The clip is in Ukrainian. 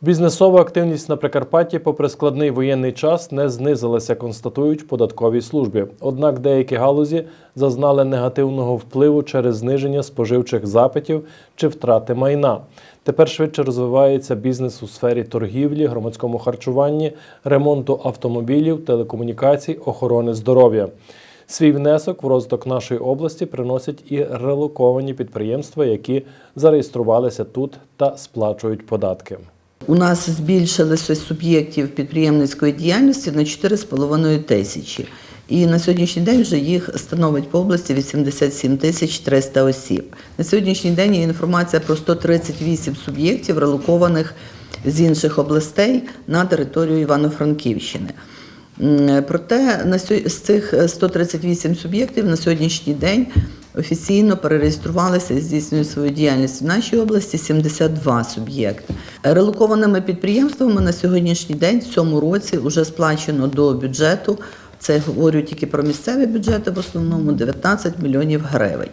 Бізнесова активність на Прикарпатті, попри складний воєнний час, не знизилася, констатують в податковій службі. Однак деякі галузі зазнали негативного впливу через зниження споживчих запитів чи втрати майна. Тепер швидше розвивається бізнес у сфері торгівлі, громадському харчуванні, ремонту автомобілів, телекомунікацій, охорони здоров'я. Свій внесок в розвиток нашої області приносять і релоковані підприємства, які зареєструвалися тут та сплачують податки. У нас збільшилося суб'єктів підприємницької діяльності на 4,5 тисячі. І на сьогоднішній день вже їх становить по області 87 тисяч 300 осіб. На сьогоднішній день є інформація про 138 суб'єктів, релокованих з інших областей на територію Івано-Франківщини. Проте на з цих 138 суб'єктів на сьогоднішній день офіційно перереєструвалися і здійснюють свою діяльність в нашій області 72 суб'єкти. Релокованими підприємствами на сьогоднішній день в цьому році вже сплачено до бюджету. Це говорю тільки про місцеві бюджети в основному 19 мільйонів гривень.